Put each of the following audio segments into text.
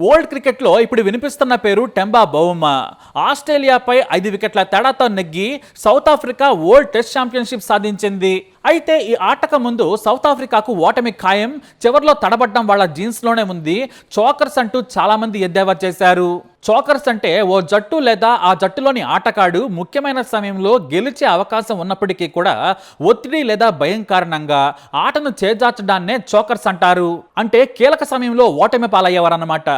World క్రికెట్లో ఇప్పుడు వినిపిస్తున్న పేరు టెంబా బౌమా ఆస్ట్రేలియాపై ఐదు వికెట్ల తేడాతో నెగ్గి South Africa world test championship సాధించింది. అయితే ఈ ఆటకు ముందు సౌత్ ఆఫ్రికాకు ఓటమి ఖాయం చివరిలో తడబడ్డం వాళ్ళ జీన్స్లోనే ఉంది. చోకర్స్ అంటూ చాలామంది ఎద్దేవా చేశారు. చోకర్స్ అంటే ఓ జట్టు లేదా ఆ జట్టులోని ఆటగాడు ముఖ్యమైన సమయంలో గెలిచే అవకాశం ఉన్నప్పటికీ కూడా ఒత్తిడి లేదా భయం కారణంగా ఆటను చేజార్చడాన్నే చోకర్స్ అంటారు. అంటే కీలక సమయంలో ఓటమి పాలయ్యేవారన్నమాట.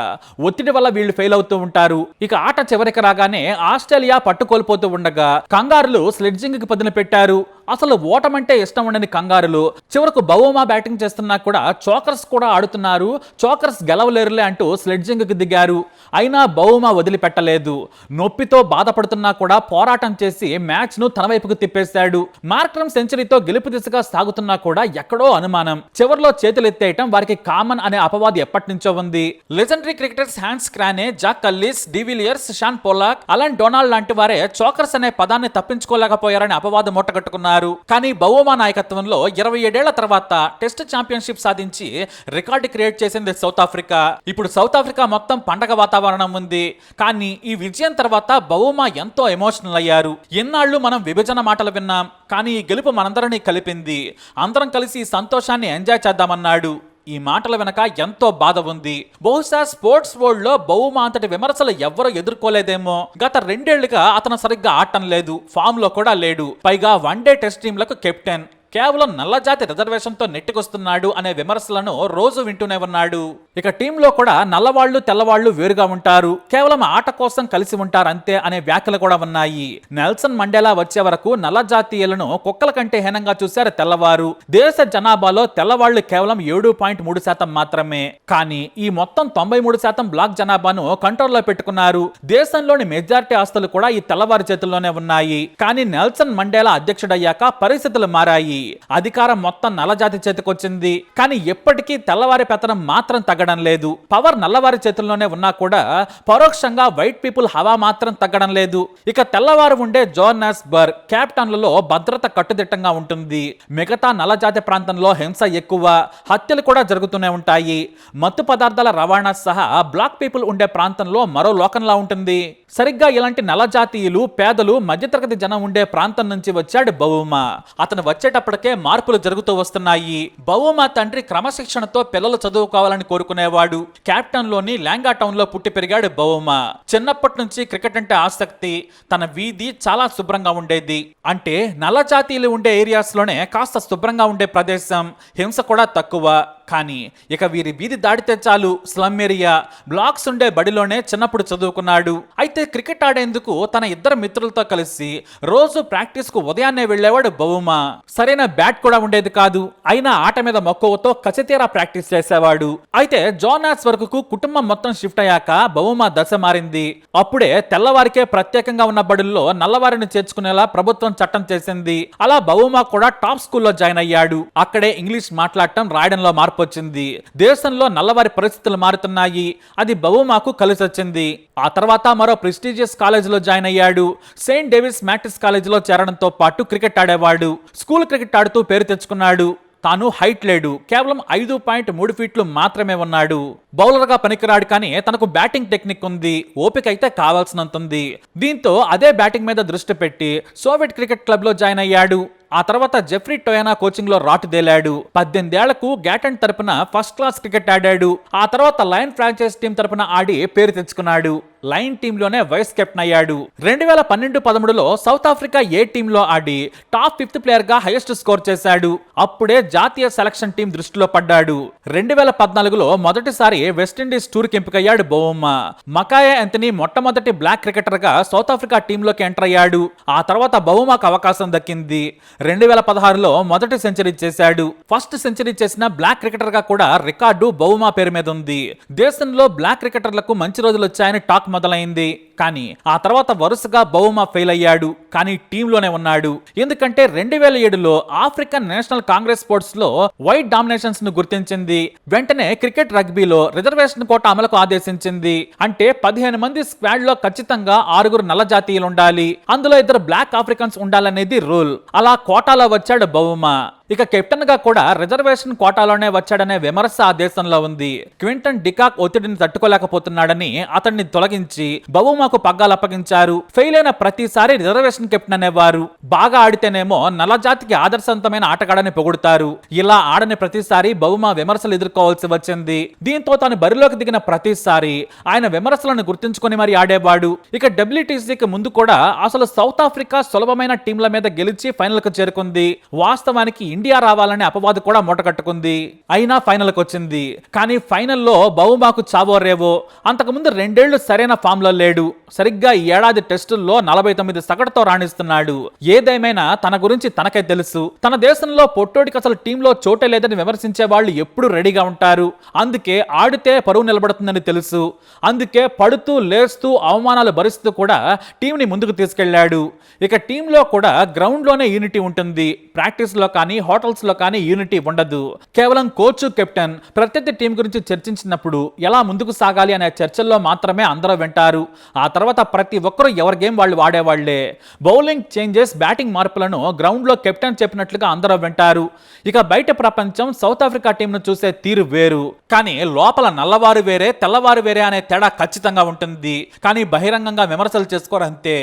ఒత్తిడి వల్ల వీళ్ళు ఫెయిల్ అవుతూ ఉంటారు. ఇక ఆట చివరికి రాగానే ఆస్ట్రేలియా పట్టుకోల్పోతూ ఉండగా కంగారులు స్లెడ్జింగ్కి పదును పెట్టారు అసలు ఓటమంటే ఇష్టం ఉండని కంగారులు. చివరకు బౌమా బ్యాటింగ్ చేస్తున్నా కూడా చోకర్స్ కూడా ఆడుతున్నారు. చోకర్స్ గెలవలేరులే అంటూ స్లెడ్జింగ్కి దిగారు. అయినా బౌమా వదిలిపెట్టలేదు. నొప్పితో బాధపడుతున్నా కూడా పోరాటం చేసి మ్యాచ్ను తన వైపుకు తిప్పేశాడు. మార్క్రమ్ సెంచరీతో గెలుపు దిశగా సాగుతున్నా కూడా ఎక్కడో అనుమానం. చివరిలో చేతులెత్తేయటం వారికి కామన్ అనే అపవాది ఎప్పటి నుంచో ఉంది. Legendary cricketers Hans Cronje Jacques Kallis de Villiers Shaun Pollock అలాంటి డొనాల్డ్ లాంటి వారే చోకర్స్ అనే పదాన్ని తప్పించుకోలేకపోయారని అపవాదం మూటగట్టుకున్నారు. కానీ బౌమా నాయకత్వంలో ఇరవై ఏడేళ్ళ తర్వాత టెస్ట్ ఛాంపియన్షిప్ సాధించి రికార్డు క్రియేట్ చేసింది సౌత్ ఆఫ్రికా. ఇప్పుడు సౌత్ ఆఫ్రికా మొత్తం పండగ వాతావరణం ఉంది. కానీ ఈ విజయం తర్వాత బౌమా ఎంతో ఎమోషనల్ అయ్యారు. ఎన్నాళ్ళు మనం విభజన మాటలు విన్నాం. కానీ ఈ గెలుపు మనందరినీ కలిపింది. అందరం కలిసి సంతోషాన్ని ఎంజాయ్ చేద్దామన్నాడు. ఈ మాటల వెనక ఎంతో బాధ ఉంది. బహుశా స్పోర్ట్స్ వరల్డ్లో బహుమా అంతటి విమర్శలు ఎవ్వరూ ఎదుర్కోలేదేమో. గత రెండేళ్ళుగా అతను సరిగ్గా ఆడటం లేదు ఫామ్లో కూడా లేడు. పైగా వన్ డే టెస్ట్ టీంలకు కెప్టెన్. కేవలం నల్లజాతి రిజర్వేషన్తో నెట్టుకొస్తున్నాడు అనే విమర్శలను రోజు వింటూనే ఉన్నాడు. ఇక టీంలో కూడా నల్లవాళ్ళు తెల్లవాళ్ళు వేరుగా ఉంటారు. కేవలం ఆట కోసం కలిసి ఉంటారు అంతే అనే వ్యాఖ్యలు కూడా ఉన్నాయి. నెల్సన్ మండేలా వచ్చే వరకు నల్లజాతీయులను కుక్కల కంటే హీనంగా చూశారు తెల్లవారు. దేశ జనాభాలో తెల్లవాళ్ళు కేవలం ఏడు పాయింట్ మూడు శాతం మాత్రమే. కానీ ఈ మొత్తం తొంభై మూడు శాతం బ్లాక్ జనాభాను కంట్రోల్లో పెట్టుకున్నారు. దేశంలోని మెజారిటీ ఆస్తులు కూడా ఈ తెల్లవారి చేతుల్లోనే ఉన్నాయి. కానీ నెల్సన్ మండేలా అధ్యక్షుడయ్యాక పరిస్థితులు మారాయి. అధికారం మొత్తం నల్లజాతి చేతికొచ్చింది. కానీ ఎప్పటికీ తెల్లవారి పెత్తనం మాత్రం తగ్గడం లేదు. పవర్ నల్లవారి చేతుల్లోనే ఉన్నా కూడా పరోక్షంగా వైట్ పీపుల్ హవా మాత్రం తగ్గడం లేదు. ఇక తెల్లవారు ఉండే జోర్నాస్బర్గ్ క్యాప్టన్లలో భద్రత కట్టుదిట్టంగా ఉంటుంది. మిగతా నల్లజాతి ప్రాంతంలో హింస ఎక్కువ. హత్యలు కూడా జరుగుతూనే ఉంటాయి. మత్తు పదార్థాల రవాణా సహా బ్లాక్ పీపుల్ ఉండే ప్రాంతంలో మరో లోకంలా ఉంటుంది. సరిగ్గా ఇలాంటి నల్లజాతీయులు పేదలు మధ్యతరగతి జనం ఉండే ప్రాంతం నుంచి వచ్చాడు బహుమ. అతను వచ్చేటప్పుడు వచ్చేటప్పటికే మార్పులు జరుగుతూ వస్తున్నాయి. బౌమా తండ్రి క్రమశిక్షణతో పిల్లలు చదువుకోవాలని కోరుకునేవాడు. క్యాప్టన్లోని లాంగా టౌన్లో పుట్టి పెరిగాడు బౌమా చిన్నప్పటి నుంచి క్రికెట్ అంటే ఆసక్తి. తన వీధి చాలా శుభ్రంగా ఉండేది. అంటే నల్ల జాతీయులు ఉండే ఏరియాస్లోనే కాస్త శుభ్రంగా ఉండే ప్రదేశం. హింస కూడా తక్కువ. కానీ ఇక వీరి వీధి దాటితే చాలు స్లమ్ ఏరియా బ్లాక్స్ ఉండే బడిలోనే చిన్నప్పుడు చదువుకున్నాడు. అయితే క్రికెట్ ఆడేందుకు తన ఇద్దరు మిత్రులతో కలిసి రోజు ప్రాక్టీస్కు ఉదయాన్నే వెళ్ళేవాడు బహుమా. సరైన బ్యాట్ కూడా ఉండేది కాదు. అయినా ఆట మీద మక్కువతో కసితీరా ప్రాక్టీస్ చేసేవాడు. అయితే జోనాస్ వరకు కుటుంబం మొత్తం షిఫ్ట్ అయ్యాక బహుమా దశ మారింది. అప్పుడే తెల్లవారికే ప్రత్యేకంగా ఉన్న బడుల్లో నల్లవారిని చేర్చుకునేలా ప్రభుత్వం చట్టం చేసింది. అలా బహుమా కూడా టాప్ స్కూల్లో జాయిన్ అయ్యాడు. అక్కడే ఇంగ్లీష్ మాట్లాడటం రాయడంలో మార్పు వచ్చింది దేశంలో నల్లవారి పరిస్థితులు మారుతున్నాయి. అది బహుమాకు కలిసి వచ్చింది. ఆ తర్వాత మరో ప్రెస్టీజియస్ కాలేజీలో జాయిన్ అయ్యాడు. సెయింట్ డేవిస్ మ్యాట్రిస్ కాలేజీలో చేరడంతో పాటు క్రికెట్ ఆడేవాడు. స్కూల్ క్రికెట్ ఆడుతూ పేరు తెచ్చుకున్నాడు. తాను హైట్ లేడు. కేవలం ఐదు పాయింట్ మూడు ఫీట్లు మాత్రమే ఉన్నాడు. బౌలర్గా పనికిరాడు కానీ తనకు బ్యాటింగ్ టెక్నిక్ ఉంది. ఓపిక అయితే కావాల్సినంత ఉంది దీంతో అదే బ్యాటింగ్ మీద దృష్టి పెట్టి సోవియట్ క్రికెట్ క్లబ్లో జాయిన్ అయ్యాడు. ఆ తర్వాత జెఫ్రీ టోయానా కోచింగ్లో రాటుదేలాడు పద్దెనిమిదేళ్ళకు గ్యాటన్ తరపున ఫస్ట్ క్లాస్ క్రికెట్ ఆడాడు. ఆ తర్వాత లయన్ ఫ్రాంచైజ్ టీం తరపున ఆడి పేరు తెచ్చుకున్నాడు. లైన్ టీంలోనే వైస్ కెప్టెన్ అయ్యాడు. రెండు వేల పన్నెండు పదమూడులో సౌత్ ఆఫ్రికా ఏ టీంలో ఆడి టాప్ ఫిఫ్త్ ప్లేయర్గా హైయెస్ట్ స్కోర్ చేశాడు. అప్పుడే జాతీయ సెలక్షన్ టీం దృష్టిలో పడ్డాడు. రెండు వేల పద్నాలుగులో మొదటిసారి వెస్టిండీస్ టూర్కి ఎంపికయ్యాడు బౌమా మకాయ అంతని మొట్టమొదటి బ్లాక్ క్రికెటర్గా సౌత్ ఆఫ్రికా టీంలోకి ఎంటర్ అయ్యాడు. ఆ తర్వాత బౌమాకు అవకాశం దక్కింది. రెండు వేల పదహారులో మొదటి సెంచరీ చేశాడు. ఫస్ట్ సెంచరీ చేసిన బ్లాక్ క్రికెటర్గా కూడా రికార్డు బౌమా పేరు మీద ఉంది. దేశంలో బ్లాక్ క్రికెటర్లకు మంచి రోజులు వచ్చాయని టాక్ మొదలైంది. కానీ ఆ తర్వాత వరుసగా బౌమా ఫెయిల్ అయ్యాడు. కానీ టీంలోనే ఉన్నాడు. ఎందుకంటే రెండు వేల ఏడులో ఆఫ్రికన్ నేషనల్ కాంగ్రెస్ స్పోర్ట్స్లో వైట్ డామినేషన్స్ను గుర్తించింది. వెంటనే క్రికెట్ రగ్బీలో రిజర్వేషన్ కోట అమలుకు ఆదేశించింది. అంటే పదిహేను మంది స్క్వాడ్లో ఖచ్చితంగా ఆరుగురు నల్ల జాతీయులు ఉండాలి అందులో ఇద్దరు బ్లాక్ ఆఫ్రికన్స్ ఉండాలనేది రూల్. అలా కోటాలో వచ్చాడు బౌమా ఇక కెప్టెన్గా కూడా రిజర్వేషన్ కోటాలోనే వచ్చాడనే విమర్శ ఆ దేశంలో ఉంది. క్వింటన్ డికాక్ ఒత్తిడిని తట్టుకోలేకపోతున్నాడని అతన్ని తొలగించి బవుమాకు పగ్గాలు అప్పగించారు. ఫెయిల్ అయిన ప్రతిసారి రిజర్వేషన్ కెప్టెన్ అనేవారు. బాగా ఆడితేనేమో నల్లజాతికి ఆదర్శవంతమైన ఆటగాడని పొగుడుతారు. ఇలా ఆడని ప్రతిసారి బహుమా విమర్శలు ఎదుర్కోవాల్సి వచ్చింది. దీంతో తాను బరిలోకి దిగిన ప్రతిసారి ఆయన విమర్శలను గుర్తుంచుకొని మరి ఆడేవాడు. ఇక డబ్ల్యూటీసీకి ముందు కూడా అసలు సౌత్ ఆఫ్రికా సులభమైన టీంల మీద గెలిచి ఫైనల్కు చేరుకుంది. వాస్తవానికి ఇండియా రావాలనే అపవాదు కూడా మూటకట్టుకుంది అయినా ఫైనల్కి వచ్చింది. కానీ ఫైనల్లో బహుమాకు చావో రేవో అంతకుముందు రెండేళ్ళు సరైన ఫామ్లో లేడు. సరిగ్గా ఈ ఏడాది టెస్టుల్లో నలభై తొమ్మిది సగటుతో రాణిస్తున్నాడు. ఏదేమైనా తన గురించి తనకే తెలుసు. తన దేశంలో పొట్టోడికి అసలు టీంలో చోటే లేదని విమర్శించే వాళ్ళు ఎప్పుడు రెడీగా ఉంటారు. అందుకే ఆడితే పరువు నిలబడుతుందని తెలుసు. అందుకే పడుతూ లేస్తూ అవమానాలు భరిస్తూ కూడా టీంని ముందుకు తీసుకెళ్ళాడు. ఇక టీంలో కూడా గ్రౌండ్లోనే యూనిటీ ఉంటుంది. ప్రాక్టీస్లో కానీ హోటల్స్లో కానీ యూనిటీ ఉండదు. కేవలం కోచ్ కెప్టెన్ ప్రత్యర్థి టీం గురించి చర్చించినప్పుడు ఎలా ముందుకు సాగాలి అనే చర్చల్లో మాత్రమే అందరూ వింటారు. ఆ తర్వాత ప్రతి ఒక్కరూ ఎవరి గేమ్ వాళ్ళు వాడేవాళ్ళే. బౌలింగ్ చేంజెస్ బ్యాటింగ్ మార్పులను గ్రౌండ్లో కెప్టెన్ చెప్పినట్లుగా అందరూ వింటారు. ఇక బయట ప్రపంచం సౌత్ ఆఫ్రికా టీంను చూసే తీరు వేరు. కానీ లోపల నల్లవారు వేరే తెల్లవారు వేరే అనే తేడా ఖచ్చితంగా ఉంటుంది. కానీ బహిరంగంగా విమర్శలు చేసుకోరు అంతే.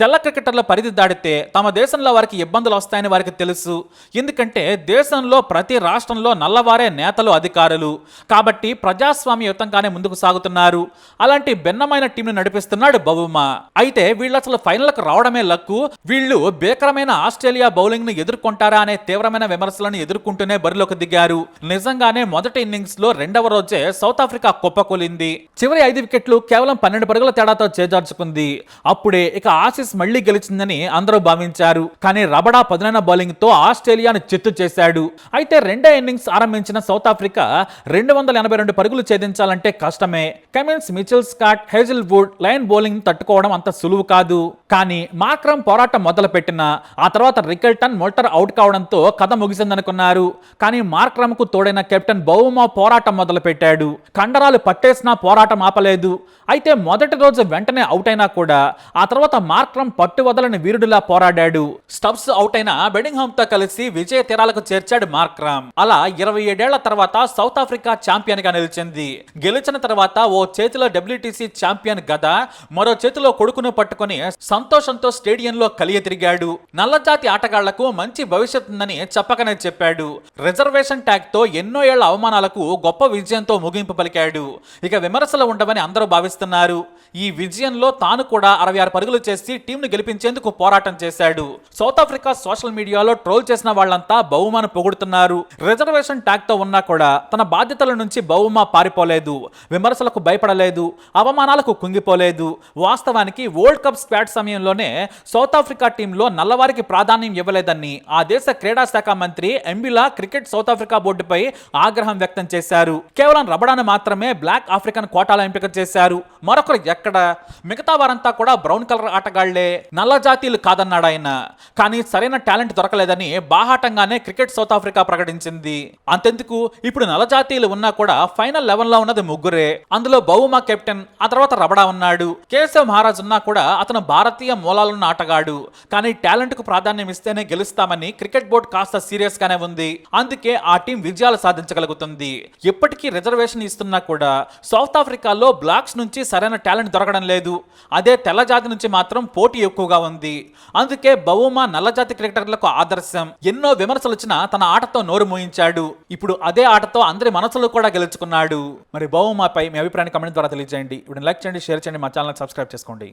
తెల్ల క్రికెటర్ల పరిధి దాటితే తమ దేశంలో వారికి ఇబ్బందులు వస్తాయని వారికి తెలుసు. ఎందుకంటే దేశంలో ప్రతి రాష్ట్రంలో నల్లవారే నేతలు అధికారులు. కాబట్టి ప్రజాస్వామ్యయుతంగానే ముందుకు సాగుతున్నారు. అలాంటి భిన్నమైన టీంను నడిపిస్తున్నాడు బవుమా అయితే వీళ్ళు అసలు ఫైనల్కు రావడమే లక్కు. వీళ్ళు భీకరమైన ఆస్ట్రేలియా బౌలింగ్ను ఎదుర్కొంటారా అనే తీవ్రమైన విమర్శలను ఎదుర్కొంటూనే బరిలోకి దిగారు. నిజంగానే మొదటి ఇన్నింగ్స్లో రెండవ రోజే సౌత్ ఆఫ్రికా కుప్పకూలింది చివరి ఐదు వికెట్లు కేవలం పన్నెండు పరుగుల తేడాతో చేజార్చుకుంది. అప్పుడే ఇక ఆసిస్ మళ్ళీ గెలిచిందని అందరూ భావించారు. కానీ రబడా పదునైన బౌలింగ్తో ఆస్ట్రేలియాను చిత్తు చేశాడు. అయితే రెండో ఇన్నింగ్స్ ఆరంభించిన సౌత్ ఆఫ్రికా రెండు వందల ఎనభై రెండు పరుగులు ఛేదించాలంటే కష్టమే. కమిన్స్ మిచిల్ స్కాట్ హేజిల్ వుడ్ లైన్ బౌలింగ్ తట్టుకోవడం అంత సులువు కాదు. కానీ మార్క్రమ్ పోరాటం మొదలు పెట్టిన ఆ తర్వాత రికెల్టన్ మోల్టర్ అవుట్ కావడంతో కథ ముగిసిందనుకున్నారు. కానీ మార్క్రమ్కు తోడైన కెప్టెన్ బౌమా పోరాటం మొదలు పెట్టాడు కండరాలు పట్టేసినా పోరాటం ఆపలేదు. అయితే మొదటి రోజు వెంటనే అవుట్ అయినా కూడా ఆ తర్వాత మార్క్రమ్ పట్టు వదలని వీరుడిలా పోరాడాడు. స్టబ్స్ అవుట్ అయిన బెడింగ్హామ్తో కలిసి విజయ తీరాలకు చేర్చాడు మార్క్రామ్ అలా ఇరవై ఏడేళ్ళ తర్వాత సౌత్ ఆఫ్రికా ఛాంపియన్గా నిలిచింది. గెలిచిన తర్వాత ఓ చేతిలో డబ్ల్యూటీసీ ఛాంపియన్ గద మరో చేతిలో కొడుకును పట్టుకొని సంతోషంతో స్టేడియంలో కలియ తిరిగాడు నల్లజాతి ఆటగాళ్ళకు మంచి భవిష్యత్ ఉందని చెప్పకనే చెప్పాడు. రిజర్వేషన్ ట్యాగ్తో ఎన్నో ఏళ్ళ అవమానాలకు గొప్ప విజయంతో ముగింపు పలికాడు. ఇక విమర్శలు ఉండవని అందరూ భావిస్తున్నారు. ఈ విజయంలో తాను కూడా అరవై ఆరు పరుగులు చేసి టీంను గెలిపించేందుకు పోరాటం చేశాడు. సౌత్ ఆఫ్రికా సోషల్ మీడియాలో ట్రోల్ చేసిన వాళ్ళంతా బహుమాను పొగుడుతున్నారు. రిజర్వేషన్ ట్యాగ్తో ఉన్నా కూడా తన బాధ్యతల నుంచి బహుమ పారిపోలేదు. విమర్శలకు భయపడలేదు. అవమానాలకు కుంగిపోలేదు. వాస్తవానికి వరల్డ్ కప్ స్క్వాడ్ సమయంలోనే సౌత్ ఆఫ్రికా టీంలో నల్లవారికి ప్రాధాన్యం ఇవ్వలేదని ఆ దేశ క్రీడా శాఖ మంత్రి ఎంబిలా క్రికెట్ సౌత్ ఆఫ్రికా బోర్డుపై ఆగ్రహం వ్యక్తం చేశారు. కేవలం రబడాను మాత్రమే బ్లాక్ ఆఫ్రికన్ కోటాల ఎంపిక చేశారు. మరొకరు ఎక్కడ? మిగతా వారంతా కూడా బ్రౌన్ కలర్ ఆటగాళ్ళే. నల్ల జాతీయులు కాదన్నాడు ఆయన కానీ సరైన టాలెంట్ దొరకలేదని బాహాటంగా అనగానే క్రికెట్ సౌత్ ఆఫ్రికా ప్రకటించింది. అంతెందుకు? ఇప్పుడు నల్ల జాతీయులు ఉన్నా కూడా ఫైనల్ లెవెన్లో ఉన్నది ముగ్గురే. అందులో బహుమా కెప్టెన్ ఆ తర్వాత రబడా ఉన్నాడు. కేశవ్ మహారాజ్ ఉన్నా కూడా అతను భారతీయ మూలాలున్న ఆటగాడు. కానీ టాలెంట్కు ప్రాధాన్యం ఇస్తేనే గెలుస్తామని క్రికెట్ బోర్డు కాస్త సీరియస్ గానే ఉంది. అందుకే ఆ టీం విజయాలు సాధించగలుగుతుంది. ఎప్పటికీ రిజర్వేషన్ ఇస్తున్నా కూడా సౌత్ ఆఫ్రికాలో బ్లాక్స్ నుంచి సరైన టాలెంట్ దొరకడం లేదు. అదే తెల్లజాతి నుంచి మాత్రం పోటీ ఎక్కువగా ఉంది. అందుకే బహుమా నల్లజాతి క్రికెటర్లకు ఆదర్శం. ఎన్నో విమర్శలు వచ్చినా తన ఆటతో నోరు మోయించాడు. ఇప్పుడు అదే ఆటతో అందరి మనసులు కూడా గెలుచుకున్నాడు. మరి బవుమాపై మీ అభిప్రాయాన్ని కమెంట్ ద్వారా తెలియజేయండి. ఇప్పుడు లైక్ చేయండి షేర్ చేయండి మా ఛానల్ సబ్స్క్రైబ్ చేసుకోండి.